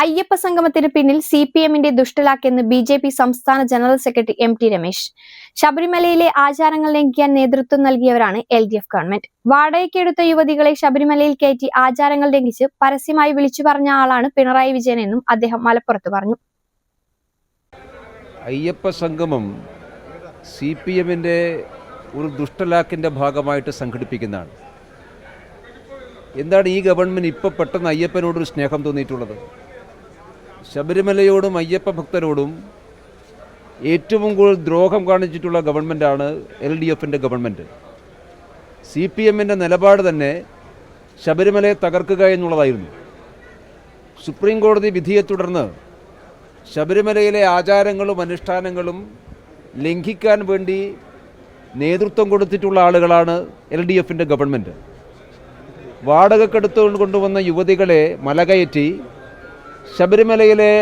Ayyappa സംഗമത്തിന് പിന്നിൽ C P എമ്മിന്റെ ദുഷ്ടലാക്കെന്ന് ബി ജെ പി സംസ്ഥാന general secretary M T Ramesh. ശബരിമലയിലെ ആചാരങ്ങൾ ലംഘിക്കാൻ നേതൃത്വം നൽകിയവരാണ് എൽ ഡി എഫ് ഗവൺമെന്റ്. വാടകയ്ക്കെടുത്ത യുവതികളെ ശബരിമലയിൽ കയറ്റി ആചാരങ്ങൾ ലംഘിച്ച് പരസ്യമായി വിളിച്ചു പറഞ്ഞ ആളാണ് പിണറായി വിജയൻ എന്നും അദ്ദേഹം മലപ്പുറത്ത് പറഞ്ഞു. അയ്യപ്പ സംഗമം സി പി എമ്മിന്റെ ഒരു ദുഷ്ടലാക്കിന്റെ ഭാഗമായിട്ട് സംഘടിപ്പിക്കുന്നതാണ്. എന്താണ് ഈ ഗവൺമെന്റ് ഇപ്പോൾ പെട്ടെന്ന് അയ്യപ്പനോടൊരു സ്നേഹം തോന്നിയിട്ടുള്ളത്? ശബരിമലയോടും അയ്യപ്പ ഭക്തരോടും ഏറ്റവും കൂടുതൽ ദ്രോഹം കാണിച്ചിട്ടുള്ള ഗവൺമെന്റാണ് എൽ ഡി എഫിന്റെ ഗവൺമെന്റ് സി പി എമ്മിന്റെ നിലപാട് തന്നെ ശബരിമലയെ തകർക്കുക എന്നുള്ളതായിരുന്നു. സുപ്രീം കോടതി വിധിയെ തുടർന്ന് ശബരിമലയിലെ ആചാരങ്ങളും അനുഷ്ഠാനങ്ങളും ലംഘിക്കാൻ വേണ്ടി നേതൃത്വം കൊടുത്തിട്ടുള്ള ആളുകളാണ് എൽ ഡി എഫിന്റെ ഗവൺമെന്റ് വാടകക്കെടുത്തുകൊണ്ട് കൊണ്ടുവന്ന യുവതികളെ മലകയറ്റി ശബരിമലയിലെ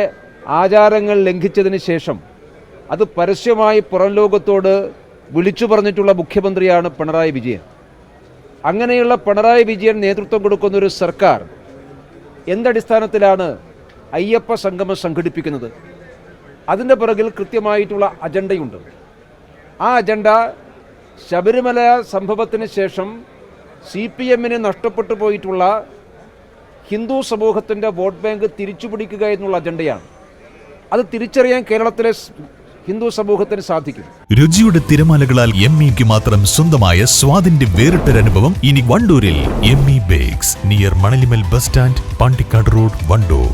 ആചാരങ്ങൾ ലംഘിച്ചതിന് ശേഷം അത് പരസ്യമായി പുറം ലോകത്തോട് വിളിച്ചു പറഞ്ഞിട്ടുള്ള മുഖ്യമന്ത്രിയാണ് പിണറായി വിജയൻ. അങ്ങനെയുള്ള പിണറായി വിജയൻ നേതൃത്വം കൊടുക്കുന്ന ഒരു സർക്കാർ എന്തടിസ്ഥാനത്തിലാണ് അയ്യപ്പ സംഗമം സംഘടിപ്പിക്കുന്നത്? അതിന്റെ പിറകിൽ കൃത്യമായിട്ടുള്ള അജണ്ടയുണ്ട്. ആ അജണ്ട ശബരിമല സംഭവത്തിന് ശേഷം സി പി എമ്മിന് നഷ്ടപ്പെട്ടു പോയിട്ടുള്ള ഹിന്ദു സമൂഹത്തിന്റെ വോട്ട് ബാങ്ക് തിരിച്ചുപിടിക്കുക എന്നുള്ള അജണ്ടയാണ്. അത് തിരിച്ചറിയാൻ കേരളത്തിലെ ഹിന്ദു സമൂഹത്തിന് സാധിക്കും. രുചിയുടെ തിരമാലകളാൽ എം ഇക്ക് മാത്രം സ്വന്തമായ സ്വാദിന്റെ വേറിട്ടൊരനുഭവം ഇനി വണ്ടൂരിൽ M E bakes near Manalimal bus stand Pandikkad road Wandoor.